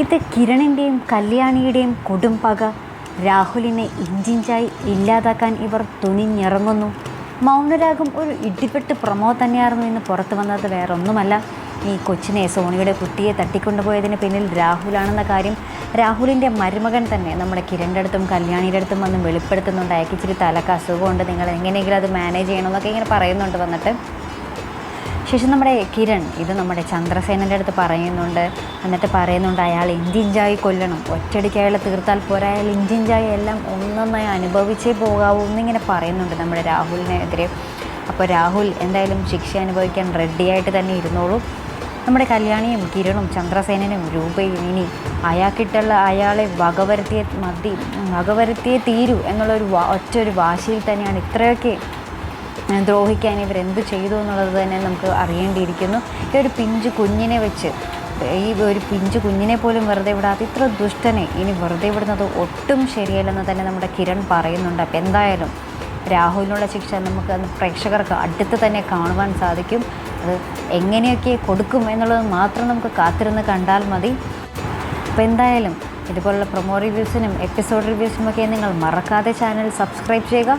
ഇത് കിരണിന്റെയും കല്യാണിയുടെയും കൊടുംപക രാഹുലിനെ ഇഞ്ചിഞ്ചായി ഇല്ലാതാക്കാൻ ഇവർ തുനിഞ്ഞിറങ്ങുന്നു. മൗനരാഗം ഒരു ഇടിപെട്ട് പ്രമോ തന്നെയായിരുന്നു ഇന്ന് പുറത്തു വന്നത്. വേറൊന്നുമല്ല ഈ കൊച്ചിനെ സോണിയുടെ കുട്ടിയെ തട്ടിക്കൊണ്ടുപോയതിന് പിന്നിൽ രാഹുലാണെന്ന കാര്യം രാഹുലിന്റെ മരുമകൻ തന്നെ നമ്മുടെ കിരണിന്റെ അടുത്തും കല്യാണിയുടെ അടുത്തും വന്ന് വെളിപ്പെടുത്തുന്നുണ്ട്. അയക്കിച്ചിരി തലക്ക് അസുഖമുണ്ട് നിങ്ങൾ എങ്ങനെയെങ്കിലും അത് മാനേജ് ചെയ്യണമെന്നൊക്കെ ഇങ്ങനെ പറയുന്നുണ്ട് വന്നിട്ട്. ശേഷം നമ്മുടെ കിരൺ ഇത് നമ്മുടെ ചന്ദ്രസേനന്റെ അടുത്ത് പറയുന്നുണ്ട്. എന്നിട്ട് പറയുന്നുണ്ട് അയാൾ ഇഞ്ചിഞ്ചായി കൊല്ലണം. ഒറ്റയടിക്ക് അയാളെ തീർത്താൽ പോരാ. അയാൾ ഇഞ്ചിഞ്ചായി എല്ലാം ഒന്നൊന്നായി അനുഭവിച്ചേ പോകാവൂ എന്നിങ്ങനെ പറയുന്നുണ്ട് നമ്മുടെ രാഹുലിനെതിരെ അപ്പോൾ രാഹുൽ എന്തായാലും ശിക്ഷ അനുഭവിക്കാൻ റെഡിയായിട്ട് തന്നെ ഇരുന്നോളൂ. നമ്മുടെ കല്യാണിയും കിരണും ചന്ദ്രസേനനും രൂപയും ഇനി അയാൾക്കിട്ടുള്ള അയാളെ വകവരുത്തിയ മതി വകവരുത്തിയേ തീരൂ എന്നുള്ളൊരു ഒറ്റ ഒരു വാശിയിൽ തന്നെയാണ് ഇത്രയൊക്കെ ദ്രോഹിക്കാൻ ഇവരെന്ത് ചെയ്തു എന്നുള്ളത് തന്നെ നമുക്ക് അറിയേണ്ടിയിരിക്കുന്നു. ഈ ഒരു പിഞ്ച് കുഞ്ഞിനെ വെച്ച് ഈ ഒരു പിഞ്ചു കുഞ്ഞിനെ പോലും വെറുതെ വിടാതെ ഇത്ര ദുഷ്ടനെ ഇനി വെറുതെ വിടുന്നത് ഒട്ടും ശരിയല്ലെന്ന് തന്നെ നമ്മുടെ കിരൺ പറയുന്നുണ്ട്. അപ്പം എന്തായാലും രാഹുലിനുള്ള ശിക്ഷ നമുക്ക് പ്രേക്ഷകർക്ക് അടുത്ത് തന്നെ കാണുവാൻ സാധിക്കും. അത് എങ്ങനെയൊക്കെ കൊടുക്കും എന്നുള്ളത് മാത്രം നമുക്ക് കാത്തിരുന്ന് കണ്ടാൽ മതി. അപ്പോൾ എന്തായാലും ഇതുപോലുള്ള പ്രൊമോ റിവ്യൂസിനും എപ്പിസോഡ് റിവ്യൂസിനുമൊക്കെ നിങ്ങൾ മറക്കാതെ ചാനൽ സബ്സ്ക്രൈബ് ചെയ്യുക.